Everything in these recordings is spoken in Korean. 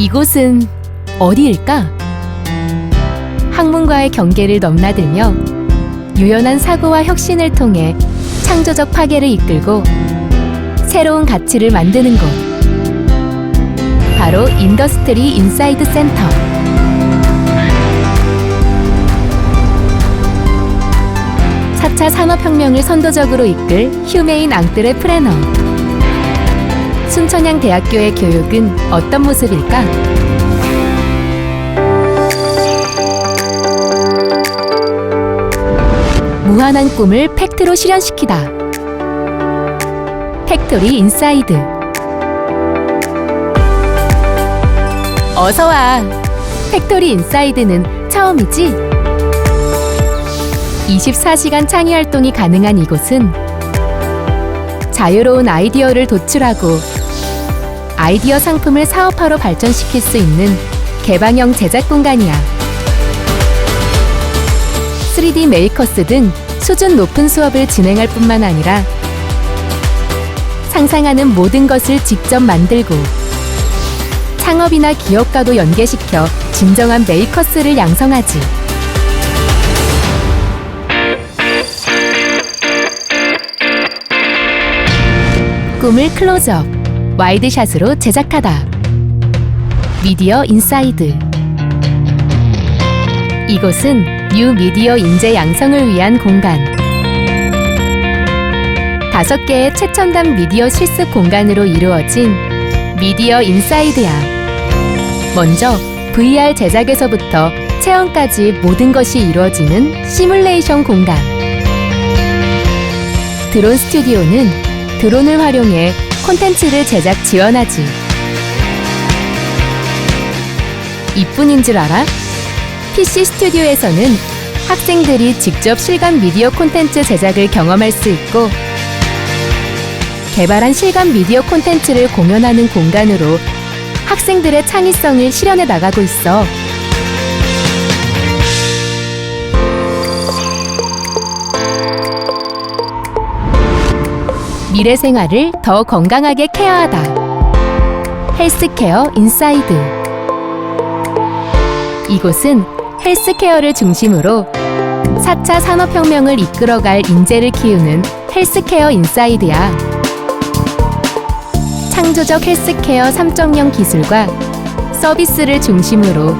이곳은 어디일까? 학문과의 경계를 넘나들며 유연한 사고와 혁신을 통해 창조적 파괴를 이끌고 새로운 가치를 만드는 곳. 바로 인더스트리 인사이드 센터. 사차 산업혁명을 선도적으로 이끌 휴메인 앙뜨레 프레너. 순천향 대학교의 교육은 어떤 모습일까? 무한한 꿈을 팩트로 실현시키다. 팩토리 인사이드. 어서 와. 팩토리 인사이드는 처음이지? 24시간 창의 활동이 가능한 이곳은 자유로운 아이디어를 도출하고 아이디어 상품을 사업화로 발전시킬 수 있는 개방형 제작 공간이야. 3D 메이커스 등 수준 높은 수업을 진행할 뿐만 아니라 상상하는 모든 것을 직접 만들고 창업이나 기업과도 연계시켜 진정한 메이커스를 양성하지. 꿈을 클로즈업, 와이드샷으로 제작하다. 미디어 인사이드. 이곳은 뉴 미디어 인재 양성을 위한 공간. 다섯 개의 최첨단 미디어 실습 공간으로 이루어진 미디어 인사이드야. 먼저 VR 제작에서부터 체험까지 모든 것이 이루어지는 시뮬레이션 공간. 드론 스튜디오는 드론을 활용해 콘텐츠를 제작 지원하지. 이뿐인 줄 알아? PC 스튜디오에서는 학생들이 직접 실감 미디어 콘텐츠 제작을 경험할 수 있고 개발한 실감 미디어 콘텐츠를 공연하는 공간으로 학생들의 창의성을 실현해 나가고 있어. 미래 생활을 더 건강하게 케어하다. 헬스케어 인사이드. 이곳은 헬스케어를 중심으로 4차 산업혁명을 이끌어갈 인재를 키우는 헬스케어 인사이드야. 창조적 헬스케어 3.0 기술과 서비스를 중심으로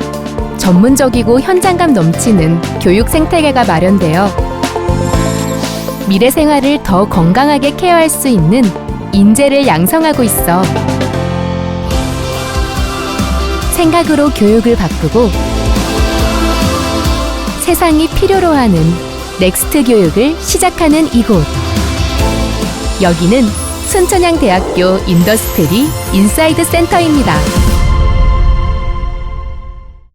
전문적이고 현장감 넘치는 교육 생태계가 마련되어 미래 생활을 더 건강하게 케어할 수 있는 인재를 양성하고 있어. 생각으로 교육을 바꾸고 세상이 필요로 하는 넥스트 교육을 시작하는 이곳. 여기는 순천향대학교 인더스트리 인사이드 센터입니다.